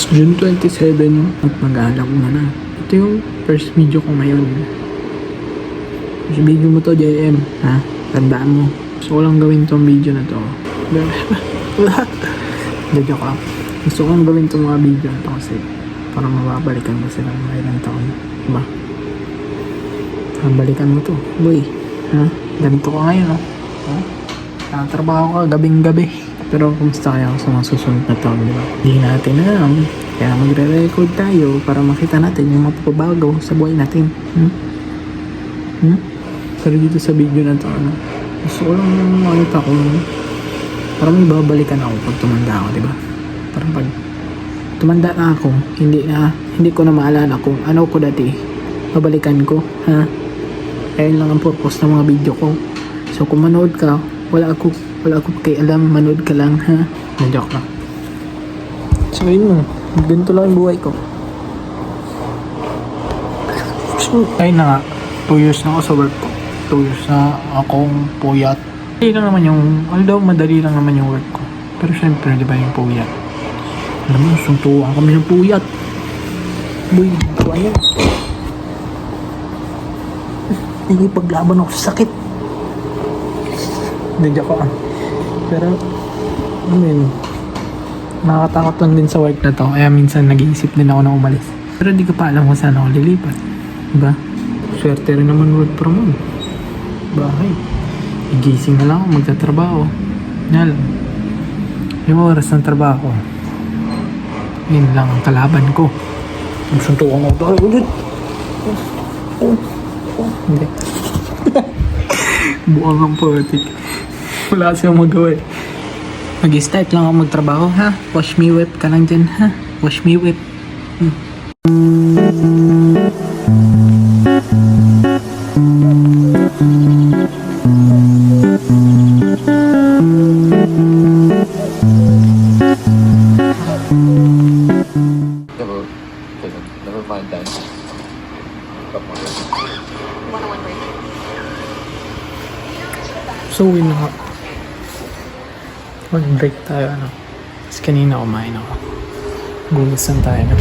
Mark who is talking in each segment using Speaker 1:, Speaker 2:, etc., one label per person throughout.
Speaker 1: It's June 27 at mag-aalak na na. Ito yung first video ko ngayon. First video mo to, JM. Ha? Tandaan mo. Gusto ko lang gawin tong video na to. Hindi, joke lang. Gusto ko lang gawin tong mga video na to kasi para mababalikan ko sila ng ilang taon. Diba? Balikan mo to. Boy, ha? Ganito ka ngayon, no? Ha? Nakatrabaho ka gabing gabi. Pero kumusta kaya ako sa mga susunod na taon, di ba? Hindi natin alam. Kaya magre-record tayo para makita natin yung mapapabago sa buhay natin. Hmm? Hmm? Pero dito sa video na to, ano? Gusto ko lang makita kung parang may babalikan ako pag tumanda ako, di ba? Parang pag tumanda na ako, hindi na, hindi ko na maalala kung ano ko dati. Babalikan ko, ha? Ayun lang ang purpose ng mga video ko. So kung manood ka, wala ako, wala ako kay alam, manood ka lang, ha? Na-joke lang. So yun mo, ganito lang yung buhay ko. So, ayun na nga, 2 years na ako sa work ko. 2 years na akong puyat. Madali lang naman yung, although madali lang naman yung work ko. Pero syempre, di ba yung puyat? Alam mo, suntuan kami ng puyat. Boy, gawa niya. Nagipaglaban ako sa sakit. Hindi ko ah. Pero, I mean, nakakatakot lang din sa work na to. Kaya minsan nag-iisip din ako na umalis. Pero di ko pa alam kung saan ako lilipat. Diba? Swerte rin naman work from home. Bahay. Igising na lang ako, magtatrabaho. Yan lang. Yung oras ng trabaho, yun lang ang kalaban ko. Magsuntukan ako tayo ulit. Hindi. Buang ang poetic. Wala siyang magawa eh. Mag-start lang ako magtrabaho ha. Wash me whip ka lang dyan ha. Wash me whip. Hmm.
Speaker 2: Never, never mind that.
Speaker 1: So, yun na nga. Mag-break tayo, ano. Kasi kanina kumain ako. Gumisan tayo, no.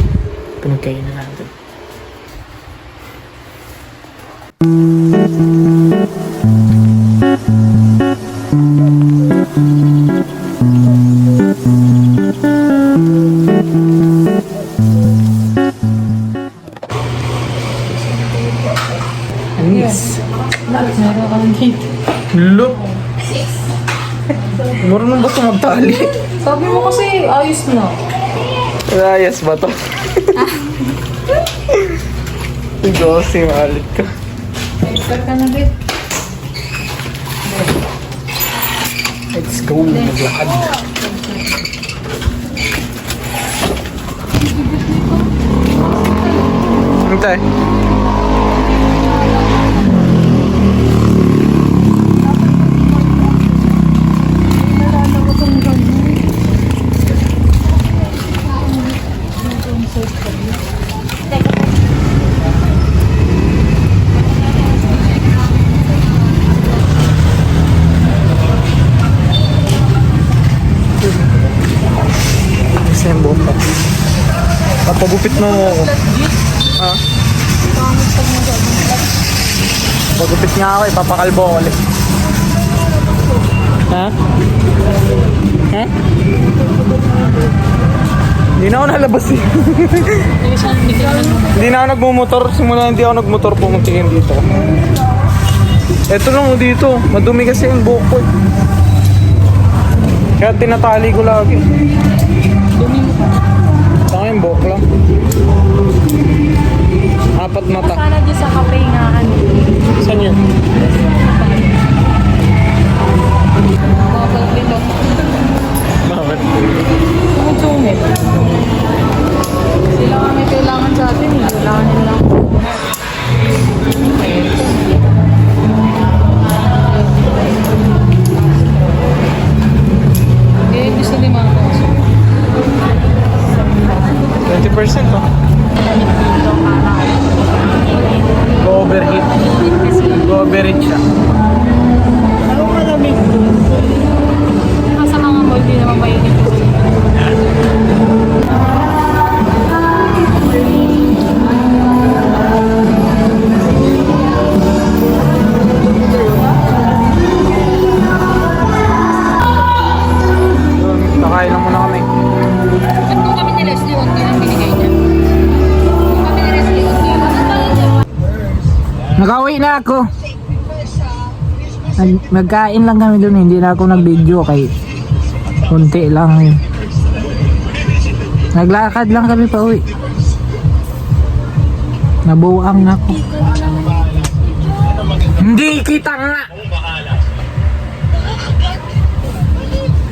Speaker 1: Pinagkainan natin. Anis. Marunong ba ito magtali?
Speaker 3: Sabi mo kasi ayos na.
Speaker 1: Ayos ba to? Ikaw kasi maalit ka.
Speaker 3: Expert ka na, babe.
Speaker 1: Let's go, maglakad. Hintay. Kasi yung buhok ko. Papagupit mo ako. Ha? Pagupit nga ako eh, papakalbo ako ulit. Ha? Ha? Hindi na ako nalabas eh.
Speaker 3: Hindi
Speaker 1: na ako nagmumotor. Simula hindi ako nagmotor pumuntikin dito. Eto lang oh, dito. Madumi kasi yung buhok ko. eh. Kaya tinatali ko lagi. Saka yung buhok lang. Apat mata.
Speaker 3: Sana di sa kape nga ano.
Speaker 1: Saan yun?
Speaker 3: Bubble dito.
Speaker 1: Bakit?
Speaker 3: Sumut-sumit. Sila 100%
Speaker 1: Mag-uwi na ako. Nag- Magkain lang kami doon, hindi na ako nag-video kay kunti lang yun. Naglakad lang kami pa uwi. Nabuang na ako. Hindi kita nga!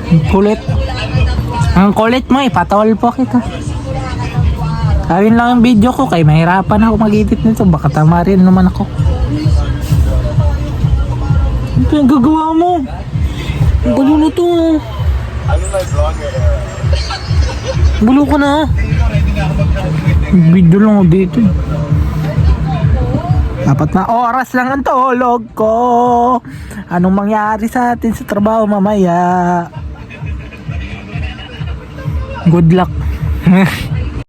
Speaker 1: Ang kulit. Ang kulit mo eh, patol po kita. Kawin lang ang video ko kay mahirapan ako mag-edit nito. Baka tama rin naman ako. Ano yung gagawa mo? Ang gulo na to. Gulo ka na. Video lang ako dito. Dapat na oras lang ang tulog ko. Anong mangyari sa atin sa trabaho mamaya? Good luck.